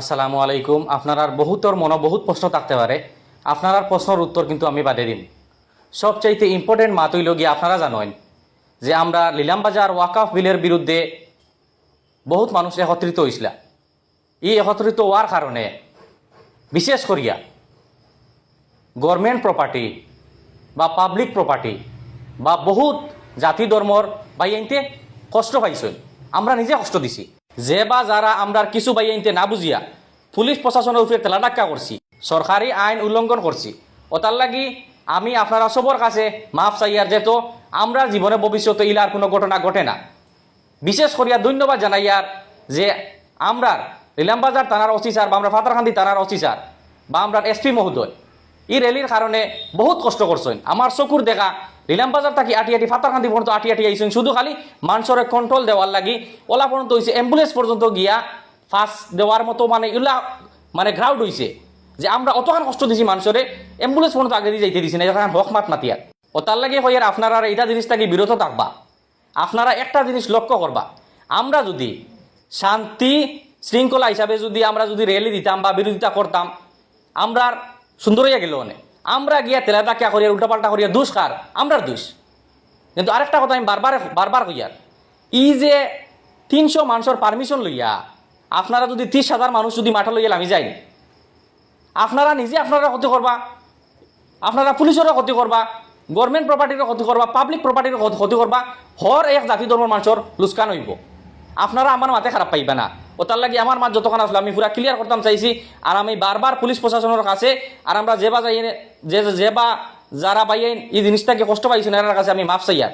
আসসালামু আলাইকুম। আপনার বহুতর মনে বহুত প্রশ্ন থাকতে পারে। আপনার প্রশ্নের উত্তর কিন্তু আমি বাদে দিম। সবচাইতে ইম্পর্টেন্ট মাত হইল গিয়ে আপনারা জানেন যে আমরা লিলামবাজার ওয়াকাফ বিলের বিরুদ্ধে বহুত মানুষ একত্রিত হয়েছিল এই একত্রিত হওয়ার কারণে, বিশেষ করিয়া গভর্নমেন্ট প্রপার্টি বা পাবলিক প্রপার্টি বা বহুত জাতি ধর্মর বাইয়াইনতে কষ্ট পাইছেন। আমরা নিজে কষ্ট দিছি। যে বা যারা আমরা কিছু বাইয়াইনতে না বুঝিয়া পুলিশ প্রশাসনের উপরে তেলাটাক্কা করছি, সরকারি আইন উল্লঙ্ঘন করছি ওটার লাগি আমি আপনারা সবর কাছে মাফ চাইয়ার যেহেতু আমরা জীবনে ভবিষ্যতে ইলার কোনো ঘটনা ঘটে না। বিশেষ করিয়া ধন্যবাদ জানাইয়ার যে আমরা রিলামবাজার থানার স্যার বা আমরা ফাতারকান্দি থানার স্যার বা আমরা এসপি মহোদয় এই র্যালির কারণে বহুত কষ্ট করছেন আমার চকুর দেখা রিলামবাজার থাকি আটি আটি ফাতারকান্দি পর্যন্ত আটি আটি আইছেন শুধু খালি মানুষের কন্ট্রোল দেওয়ার লাগি ওলা পর্যন্ত হয়েছে অ্যাম্বুলেন্স পর্যন্ত গিয়া ফাঁস দেওয়ার মতো মানে ইলা মানে গ্রাউড হয়েছে যে আমরা অতখান কষ্ট দিছি মানুষের অ্যাম্বুলেন্স পর্যন্ত আগে দিয়ে যাইতে দিছি না এখানে হক মাত মাতিয়ার ও তার লাগে হইয়ার আপনারা এইটা জিনিস থাকি বিরত থাকবা আপনারা একটা জিনিস লক্ষ্য করবা আমরা যদি শান্তি শৃঙ্খলা হিসাবে যদি আমরা যদি র্যালি দিতাম বা বিরোধিতা করতাম আমরা সুন্দর হইয়া গেল অনেক আমরা গিয়া তেলাটা কিয়া করিয়া, উল্টাপাল্টা করিয়া, দোষ কার? আমরার দোষ। কিন্তু আরেকটা কথা আমি বারবার বারবার কইয়ার ই যে তিনশো মানুষের পারমিশন লইয়া, আপনারা যদি ত্রিশ হাজার মানুষ যদি মাঠে লইয়া আমি যাই, আপনারা নিজে আপনারা ক্ষতি করবা, আপনারা পুলিশেরও ক্ষতি করবা গভর্নমেন্ট প্রপার্টিরও ক্ষতি করবা পাবলিক প্রপার্টিরও ক্ষতি করবা, হর এক জাতি ধর্মের মানুষের লুস্কান হইব। আপনারা আমার মাথায় খারাপ পাইবে না। ও তার লাগি আমার মাত যতক্ষণ আসলো, আমি পুরা ক্লিয়ার করতাম চাইছি। আর আমি বারবার পুলিশ প্রশাসনের কাছে, আর আমরা যে বা যাই যে যে বা যারা বাইয়ে এই জিনিসটাকে কষ্ট পাইছি না এর কাছে আমি মাফ চাইয়ার